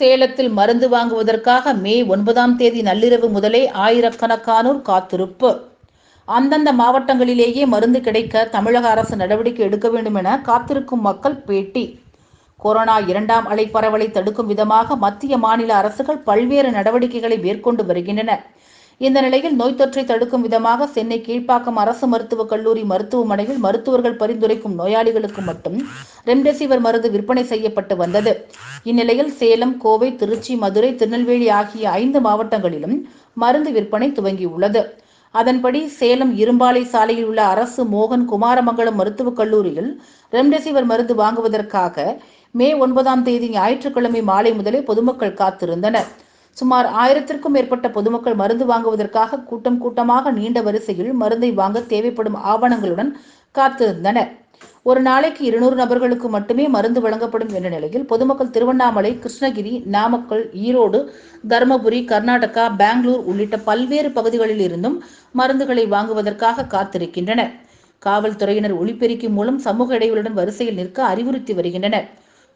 சேலத்தில் மருந்து வாங்குவதற்காக மே ஒன்பதாம் தேதி நள்ளிரவு முதலே ஆயிரக்கணக்கானோர் காத்திருப்பு. அந்தந்த மாவட்டங்களிலேயே மருந்து கிடைக்க தமிழக அரசு நடவடிக்கை எடுக்க வேண்டும் என காத்திருக்கும் மக்கள் பேட்டி. கொரோனா இரண்டாம் அலை பரவலை தடுக்கும் விதமாக மத்திய மாநில அரசுகள் பல்வேறு நடவடிக்கைகளை மேற்கொண்டு வருகின்றன இந்த நிலையில் நோய் தொற்றை தடுக்கும் விதமாக சென்னை கீழ்ப்பாக்கம் அரசு மருத்துவக் கல்லூரி மருத்துவமனையில் மருத்துவர்கள் பரிந்துரைக்கும் நோயாளிகளுக்கு மட்டும் ரெம்டெசிவிர் மருந்து விற்பனை செய்யப்பட்டு வந்தது. இந்நிலையில் சேலம் கோவை திருச்சி மதுரை திருநெல்வேலி ஆகிய ஐந்து மாவட்டங்களிலும் மருந்து விற்பனை துவங்கியுள்ளது. அதன்படி சேலம் இரும்பாலை சாலையில் உள்ள அரசு மோகன் குமாரமங்கலம் மருத்துவக் கல்லூரியில் ரெம்டெசிவிர் மருந்து வாங்குவதற்காக மே ஒன்பதாம் தேதி ஞாயிற்றுக்கிழமை மாலை முதலே பொதுமக்கள் காத்திருந்தனர். சுமார் ஆயிரத்திற்கும் மேற்பட்ட பொதுமக்கள் மருந்து வாங்குவதற்காக கூட்டம் கூட்டமாக நீண்ட வரிசையில் மருந்தை வாங்க தேவைப்படும் ஆவணங்களுடன் காத்திருந்தனர். ஒரு நாளைக்கு இருநூறு நபர்களுக்கு மட்டுமே மருந்து வழங்கப்படும் என்ற நிலையில் பொதுமக்கள் திருவண்ணாமலை கிருஷ்ணகிரி நாமக்கல் ஈரோடு தருமபுரி கர்நாடகா பெங்களூர் உள்ளிட்ட பல்வேறு பகுதிகளில் இருந்தும் மருந்துகளை வாங்குவதற்காக காத்திருக்கின்றனர். காவல்துறையினர் ஒளிப்பெருக்கி மூலம் சமூக இடைவெளியுடன் வரிசையில் நிற்க அறிவுறுத்தி வருகின்றனர்.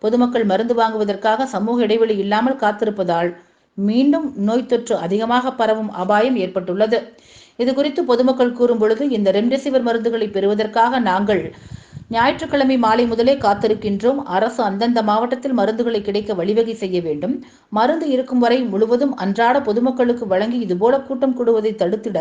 பொதுமக்கள் மருந்து வாங்குவதற்காக சமூக இடைவெளி இல்லாமல் காத்திருப்பதால் மீண்டும் நோய் தொற்று அதிகமாக பரவும் அபாயம் ஏற்பட்டுள்ளது. இது குறித்து பொதுமக்கள் கூறும் பொழுது இந்த ரெம்டெசிவிர் மருந்துகளை பெறுவதற்காக நாங்கள் ஞாயிற்றுக்கிழமை மாலை முதலே காத்திருக்கின்றோம். அரசு அந்தந்த மாவட்டத்தில் மருந்துகளை கிடைக்க வழிவகை செய்ய வேண்டும். மருந்து இருக்கும் வரை முழுவதும் அன்றாட பொதுமக்களுக்கு வழங்கி இதுபோல கூட்டம் கூடுவதை தடுத்திட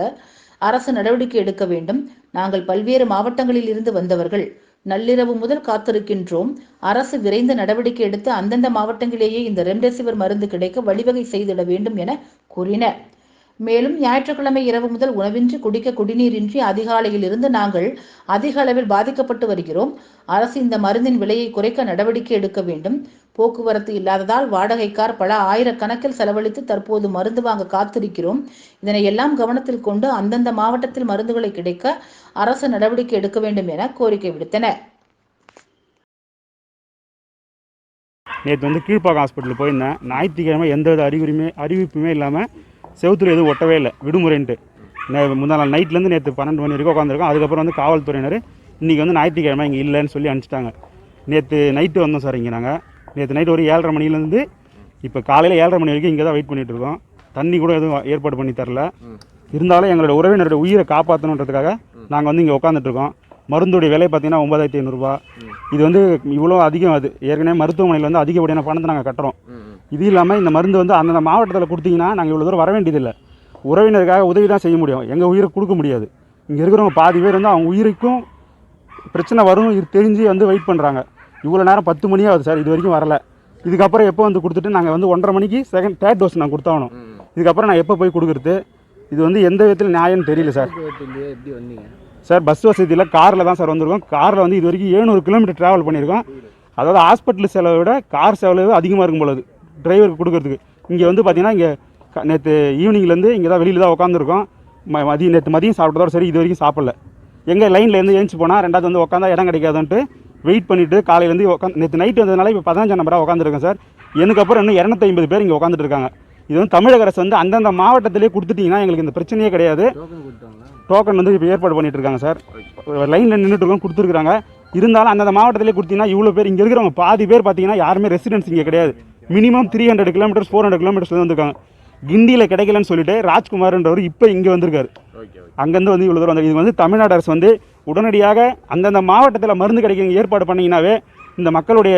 அரசு நடவடிக்கை எடுக்க வேண்டும். நாங்கள் பல்வேறு மாவட்டங்களில் இருந்து வந்தவர்கள். நள்ளிரவு முதல் காத்திருக்கின்றோம். அரசு விரைந்து நடவடிக்கை எடுத்து அந்தந்த மாவட்டங்களிலேயே இந்த ரெம்டெசிவிர் மருந்து கிடைக்க வழிவகை செய்திட வேண்டும் என கூறினர். மேலும் ஞாயிற்றுக்கிழமை இரவு முதல் உணவின்றி குடிக்க குடிநீரின்றி அதிகாலையில் இருந்து நாங்கள் அதிக அளவில் பாதிக்கப்பட்டு வருகிறோம். அரசு இந்த மருந்தின் விலையை குறைக்க நடவடிக்கை எடுக்க வேண்டும். போக்குவரத்து இல்லாததால் வாடகை கார் பல ஆயிரக்கணக்கில் செலவழித்து தற்போது மருந்து வாங்க காத்திருக்கிறோம். இதனை எல்லாம் கவனத்தில் கொண்டு அந்தந்த மாவட்டத்தில் மருந்துகளை கிடைக்க அரசு நடவடிக்கை எடுக்க வேண்டும் என கோரிக்கை விடுத்தனர். நேற்று வந்து கீழ்ப்பாக்கம் ஹாஸ்பிட்டல் போயிருந்தேன். ஞாயிற்றுக்கிழமை எந்த வித அறிகுறியுமே அறிவிப்புமே இல்லாமல் செவுத்துல எதுவும் ஒட்டவே இல்லை. விடுமுறைன்ட்டு. நே முந்தா நாள் நைட்லேருந்து நேற்று பன்னெண்டு மணி வரைக்கும் உட்காந்துருக்கோம் அதுக்கப்புறம் வந்து காவல்துறையினர் இன்றைக்கி வந்து ஞாயிற்றுக்கிழமை இங்கே இல்லைன்னு சொல்லி அனுப்பிச்சிட்டாங்க. நேற்று நைட்டு வந்தோம் சார் இங்கே நாங்கள் நேற்று நைட்டு ஒரு ஏழரை மணிலேருந்து இப்போ காலையில் ஏழரை மணி வரைக்கும் இங்கே தான் வெயிட் பண்ணிட்டு இருக்கோம். தண்ணி கூட எதுவும் ஏற்பாடு பண்ணி தரல. இருந்தாலும் எங்களோட உறவினருடைய உயிரை காப்பாற்றணுன்றதுக்காக நாங்கள் வந்து இங்கே உட்காந்துட்ருக்கோம் மருந்துடைய விலை பார்த்தீங்கன்னா ஒன்பதாயிரத்தி ஐநூறுரூவா இது வந்து இவ்வளோ அதிகம் அது. ஏற்கனவே மருத்துவமனையில் வந்து அதிகப்படியான பணத்தை நாங்கள் கட்டுறோம். இது இல்லாமல் இந்த மருந்து வந்து அந்தந்த மாவட்டத்தில் கொடுத்தீங்கன்னா நாங்கள் இவ்வளோ தூரம் வர வேண்டியதில்லை. உறவினருக்காக உதவி தான் செய்ய முடியும். எங்கள் உயிரை கொடுக்க முடியாது. இங்கே இருக்கிறவங்க பாதி பேர் வந்து அவங்க உயிருக்கும் பிரச்சனை வரும் இது தெரிஞ்சு வந்து வெயிட் பண்ணுறாங்க இவ்வளோ நேரம் பத்து மணி ஆகுது சார் இது வரைக்கும் வரல. இதுக்கப்புறம் எப்போ வந்து கொடுத்துட்டு நாங்கள் வந்து ஒன்றரை மணிக்கு செகண்ட் தேர்ட் டோஸ் நான் கொடுத்தாகணும். இதுக்கப்புறம் நான் எப்போ போய் கொடுக்குறது? இது வந்து எந்த விதத்தில் நியாயம்னு தெரியல சார். போக்குவரத்து எப்படி வந்தீங்க? சார் பஸ் வசதியில் காரில் தான் சார் வந்திருக்கோம். காரில் வந்து இது வரைக்கும் ஏழ்நூறு கிலோமீட்டர் ட்ராவல் பண்ணியிருக்கோம். அதாவது ஹாஸ்பிட்டல் செலவை விட கார் செலவு அதிகமாக இருக்கும் பொழுது டிரைவருக்கு கொடுக்கறதுக்கு. இங்கே வந்து பார்த்தீங்கன்னா இங்கே நேற்று ஈவினிங்லேருந்து இங்கே தான் வெளியில் தான் உட்காந்துருக்கோம் ம மதியம் நேற்று மதியம் சாப்பிட்டதோட சரி இது வரைக்கும் சாப்பிடல. எங்கள் லைனில் இருந்து ஏஞ்சி போனால் ரெண்டாவது வந்து உட்காந்தா இடம் கிடைக்காதுன்ட்டு வெயிட் பண்ணிவிட்டு காலையிலேருந்து உட்காந்து நேற்று நைட்டு வந்ததுனால இப்போ பதினஞ்சாம் நம்பராக உட்காந்துருக்கேன் சார். எனக்கப்புறம் இன்னும் இரநூத்தி பேர் இங்கே உட்காந்துட்டு இருக்காங்க. இது வந்து தமிழக அரசு வந்து அந்தந்த மாவட்டத்திலே கொடுத்துட்டிங்கன்னா எங்களுக்கு இந்த பிரச்சனையே கிடையாது. டோக்கன் வந்து இப்போ ஏற்பாடு பண்ணிட்டு இருக்காங்க சார். லைனில் நின்றுட்டு இருக்கோம் கொடுத்துருக்காங்க இருந்தாலும் அந்தந்த மாவட்டத்திலே கொடுத்தீங்கன்னா இவ்வளோ பேர் இங்கே இருக்கிறவங்க பாதி பேர் பார்த்தீங்கன்னா யாருமே ரெசிடென்ஸ் இங்கே கிடையாது. Minimum three hundred kilometres four hundred kilometres வந்திருக்காங்க. கிண்டியில் கிடைக்கலன்னு சொல்லிட்டு ராஜ்குமார்ன்றவர் இப்போ இங்கே வந்திருக்காரு. அங்கேருந்து வந்து இவ்வளோ தூரம் வந்து இது வந்து தமிழ்நாடு அரசு வந்து உடனடியாக அந்தந்த மாவட்டத்தில் மருந்து கிடைக்க ஏற்பாடு பண்ணிங்கன்னாவே இந்த மக்களுடைய